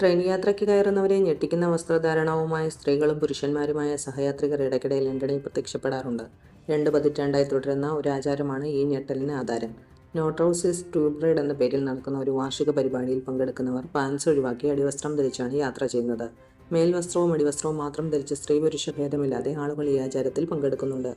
Train യാത്രയ്ക്ക് കയറുന്നവരെ ഞെട്ടിക്കുന്ന വസ്ത്രധാരണവുമായ സ്ത്രീകളും പുരുഷന്മാരുമായ സഹയാത്രികർ ഇടയ്ക്കിടെ ലണ്ടനിൽ പ്രത്യക്ഷപ്പെടാറുണ്ട്. രണ്ട് പതിറ്റാണ്ടായി തുടരുന്ന ഒരു ആചാരമാണ് ഈ ഞെട്ടലിന് ആധാരം. നോട്രോസിസ് ട്യൂബ്രൈഡ് എന്ന പേരിൽ നടക്കുന്ന ഒരു വാർഷിക പരിപാടിയിൽ പങ്കെടുക്കുന്നവർ പാൻസ് ഒഴിവാക്കി അടിവസ്ത്രം ധരിച്ചാണ് യാത്ര ചെയ്യുന്നത്. മേൽവസ്ത്രവും അടിവസ്ത്രവും മാത്രം ധരിച്ച് സ്ത്രീ പുരുഷ ഭേദമില്ലാതെ ആളുകൾ ഈ ആചാരത്തിൽ പങ്കെടുക്കുന്നുണ്ട്.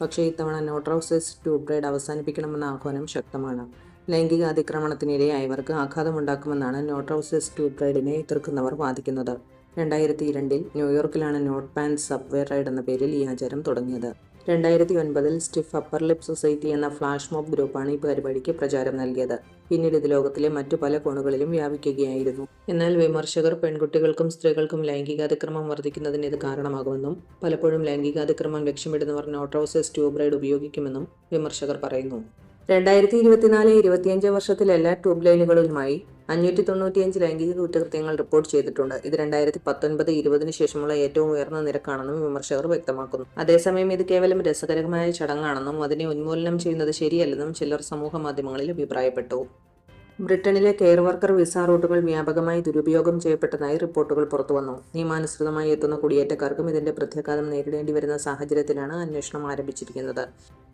പക്ഷേ ഇത്തവണ നോട്രോസിസ് ട്യൂബ്രൈഡ് അവസാനിപ്പിക്കണമെന്ന ആഹ്വാനം ശക്തമാണ്. ലൈംഗിക അതിക്രമണത്തിനിരയായവർക്ക് ആഘാതമുണ്ടാക്കുമെന്നാണ് നോട്ട് നോട്രോസിസ് ട്യൂബ്രൈഡിനെ എതിർക്കുന്നവർ വാദിക്കുന്നത്. രണ്ടായിരത്തി രണ്ടിൽ ന്യൂയോർക്കിലാണ് നോട്ട് പാൻസ് സബ്വേ റൈഡ് എന്ന പേരിൽ ഈ ആചാരം തുടങ്ങിയത്. രണ്ടായിരത്തി ഒൻപതിൽ സ്റ്റിഫ് അപ്പർ ലിപ് സൊസൈറ്റി എന്ന ഫ്ലാഷ് മോബ് ഗ്രൂപ്പാണ് ഈ പരിപാടിക്ക് പ്രചാരം നൽകിയത്. പിന്നീട് ഇത് ലോകത്തിലെ മറ്റു പല കോണുകളിലും വ്യാപിക്കുകയായിരുന്നു. എന്നാൽ വിമർശകർ പെൺകുട്ടികൾക്കും സ്ത്രീകൾക്കും ലൈംഗികാതിക്രമം വർദ്ധിക്കുന്നതിന് ഇത് കാരണമാകുമെന്നും പലപ്പോഴും ലൈംഗികാതിക്രമം ലക്ഷ്യമിടുന്നവർ നോട്രോസസ് ട്യൂബ്രൈഡ് ഉപയോഗിക്കുമെന്നും വിമർശകർ പറയുന്നു. രണ്ടായിരത്തി ഇരുപത്തിനാല് ഇരുപത്തിയഞ്ച് വർഷത്തിൽ എല്ലാ ട്യൂബ് ലൈനുകളിലുമായി അഞ്ഞൂറ്റി തൊണ്ണൂറ്റിയഞ്ച് ലൈംഗിക കുറ്റകൃത്യങ്ങൾ റിപ്പോർട്ട് ചെയ്തിട്ടുണ്ട്. ഇത് രണ്ടായിരത്തി പത്തൊൻപത് ഇരുപതിന് ശേഷമുള്ള ഏറ്റവും ഉയർന്ന നിരക്കാണെന്നും വിമർശകർ വ്യക്തമാക്കുന്നു. അതേസമയം ഇത് കേവലം രസകരമായ ചടങ്ങാണെന്നും അതിനെ ഉന്മൂലനം ചെയ്യുന്നത് ശരിയല്ലെന്നും ചിലർ സമൂഹ മാധ്യമങ്ങളിൽ അഭിപ്രായപ്പെട്ടു. ബ്രിട്ടനിലെ കെയർ വർക്കർ വിസ റൂട്ടുകൾ വ്യാപകമായി ദുരുപയോഗം ചെയ്യപ്പെട്ടതായി റിപ്പോർട്ടുകൾ പുറത്തുവന്നു. നിയമാനുസൃതമായി എത്തുന്ന കുടിയേറ്റക്കാർക്കും ഇതിന്റെ പ്രത്യാഘാതം നേരിടേണ്ടി വരുന്ന സാഹചര്യത്തിലാണ് അന്വേഷണം ആരംഭിച്ചിരിക്കുന്നത്.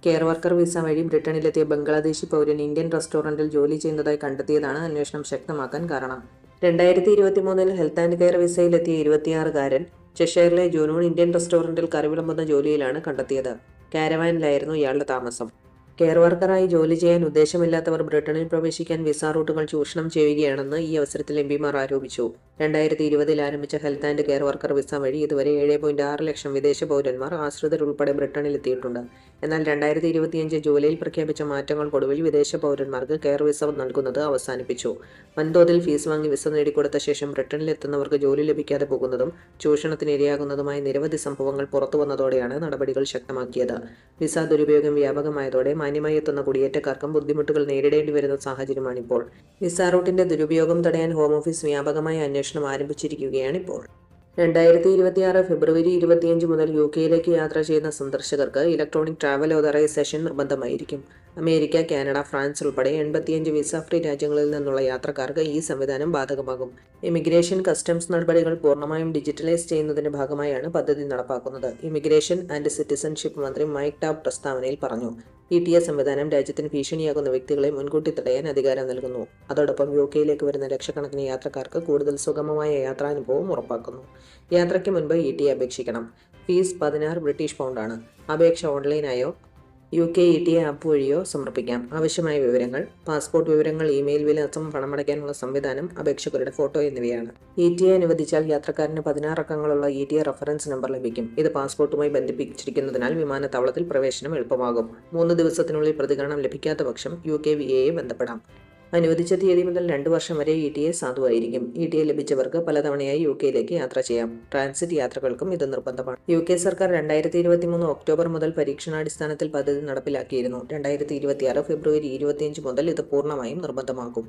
കെയർ വർക്കർ വിസ വഴി ബ്രിട്ടനിലെത്തിയ ബംഗ്ലാദേശി പൗരൻ ഇന്ത്യൻ റെസ്റ്റോറന്റിൽ ജോലി ചെയ്യുന്നതായി കണ്ടെത്തിയതാണ് അന്വേഷണം ശക്തമാക്കാൻ കാരണം. രണ്ടായിരത്തി ഇരുപത്തി മൂന്നിൽ ഹെൽത്ത് ആൻഡ് കെയർ വിസയിലെത്തിയ ഇരുപത്തിയാറുകാരൻ ചെഷയറിലെ ജൂനൂൺ ഇന്ത്യൻ റെസ്റ്റോറന്റിൽ കറിവിളമ്പുന്ന ജോലിയിലാണ് കണ്ടെത്തിയത്. കാരവാനിലായിരുന്നു ഇയാളുടെ താമസം. കെയർ വർക്കറായി ജോലി ചെയ്യാൻ ഉദ്ദേശമില്ലാത്തവർ ബ്രിട്ടനിൽ പ്രവേശിക്കാൻ വിസ റൂട്ടുകൾ ചൂഷണം ചെയ്യുകയാണെന്ന് ഈ അവസരത്തിൽ എം പിമാർ ആരോപിച്ചു. രണ്ടായിരത്തി ഇരുപതിൽ ആരംഭിച്ച health and care worker visa വഴി ഇതുവരെ ഏഴ് പോയിന്റ് ആറ് ലക്ഷം വിദേശ പൗരന്മാർ ആശ്രിതരുൾപ്പെടെ ബ്രിട്ടനിൽ എത്തിയിട്ടുണ്ട്. എന്നാൽ രണ്ടായിരത്തി ഇരുപത്തിയഞ്ച് ജൂലൈയിൽ പ്രഖ്യാപിച്ച മാറ്റങ്ങൾക്കൊടുവിൽ വിദേശ പൗരന്മാർക്ക് കെയർ വിസ നൽകുന്നത് അവസാനിപ്പിച്ചു. വൻതോതിൽ ഫീസ് വാങ്ങി വിസ നേടിക്കൊടുത്ത ശേഷം ബ്രിട്ടനിൽ എത്തുന്നവർക്ക് ജോലി ലഭിക്കാതെ പോകുന്നതും ചൂഷണത്തിന് ഇരയാകുന്നതുമായ നിരവധി സംഭവങ്ങൾ പുറത്തു വന്നതോടെയാണ് നടപടികൾ ശക്തമാക്കിയത്. വിസ ദുരുപയോഗം വ്യാപകമായതോടെ മാന്യമായി എത്തുന്ന കുടിയേറ്റക്കാർക്കും ബുദ്ധിമുട്ടുകൾ നേരിടേണ്ടി വരുന്ന സാഹചര്യമാണിപ്പോൾ. വിസ റൂട്ടിന്റെ ദുരുപയോഗം തടയാൻ ഹോം ഓഫീസ് വ്യാപകമായ അന്വേഷണം ആരംഭിച്ചിരിക്കുകയാണിപ്പോൾ. രണ്ടായിരത്തി ഇരുപത്തിയാറ് ഫെബ്രുവരി ഇരുപത്തിയഞ്ച് മുതൽ യു കെയിലേക്ക് യാത്ര ചെയ്യുന്ന സന്ദർശകർക്ക് ഇലക്ട്രോണിക് ട്രാവൽ ഓതറൈസേഷൻ നിർബന്ധമായിരിക്കും. അമേരിക്ക കാനഡ ഫ്രാൻസ് ഉൾപ്പെടെ എൺപത്തിയഞ്ച് വിസ ഫ്രീ രാജ്യങ്ങളിൽ നിന്നുള്ള യാത്രക്കാർക്ക് ഈ സംവിധാനം ബാധകമാകും. ഇമിഗ്രേഷൻ കസ്റ്റംസ് നടപടികൾ പൂർണമായും ഡിജിറ്റലൈസ് ചെയ്യുന്നതിന്റെ ഭാഗമായാണ് പദ്ധതി നടപ്പാക്കുന്നത്. ഇമിഗ്രേഷൻ ആൻഡ് സിറ്റിസൺഷിപ്പ് മന്ത്രി മൈക്ക് ടാബ് പ്രസ്താവനയിൽ പറഞ്ഞു. ഇ ടി എസ് സംവിധാനം രാജ്യത്തിന് ഭീഷണിയാകുന്ന വ്യക്തികളെ മുൻകൂട്ടി തടയാൻ അധികാരം നൽകുന്നു. അതോടൊപ്പം യു കെയിലേക്ക് വരുന്ന ലക്ഷക്കണക്കിന് യാത്രക്കാർക്ക് കൂടുതൽ സുഗമമായ യാത്രാനുഭവം ഉറപ്പാക്കുന്നു. യാത്രയ്ക്ക് മുൻപ് ഇ ടി അപേക്ഷിക്കണം. ഫീസ് പതിനാറ് ബ്രിട്ടീഷ് പൗണ്ടാണ്. അപേക്ഷ ഓൺലൈനായോ U K E T app വഴിയോ സമർപ്പിക്കാം. ആവശ്യമായ വിവരങ്ങൾ പാസ്പോർട്ട് വിവരങ്ങൾ ഇമെയിൽ വിലാസം പണമടയ്ക്കാനുള്ള സംവിധാനം അപേക്ഷകരുടെ ഫോട്ടോ എന്നിവയാണ്. ഇ ടി എ അനുവദിച്ചാൽ യാത്രക്കാരന് പതിനാറ് അക്കങ്ങളുള്ള E T A reference number ലഭിക്കും. ഇത് പാസ്പോർട്ടുമായി ബന്ധിപ്പിച്ചിരിക്കുന്നതിനാൽ വിമാനത്താവളത്തിൽ പ്രവേശനം എളുപ്പമാകും. മൂന്ന് ദിവസത്തിനുള്ളിൽ പ്രതികരണം ലഭിക്കാത്ത പക്ഷം യു കെ വി എയെ ബന്ധപ്പെടാം. അനുവദിച്ച തീയതി മുതൽ രണ്ട് വർഷം വരെ ഇ ടി എ സാധുവായിരിക്കും. ഇ ടി എ ലഭിച്ചവർക്ക് പലതവണയായി യു കെയിലേക്ക് യാത്ര ചെയ്യാം. ട്രാൻസിറ്റ് യാത്രകൾക്കും ഇത് നിർബന്ധമാണ്. യു കെ സർക്കാർ രണ്ടായിരത്തി ഇരുപത്തി മൂന്ന് ഒക്ടോബർ മുതൽ പരീക്ഷണാടിസ്ഥാനത്തിൽ പദ്ധതി നടപ്പിലാക്കിയിരുന്നു. രണ്ടായിരത്തി ഇരുപത്തിയാറ് ഫെബ്രുവരി ഇരുപത്തിയഞ്ച് മുതൽ ഇത് പൂർണമായും നിർബന്ധമാക്കും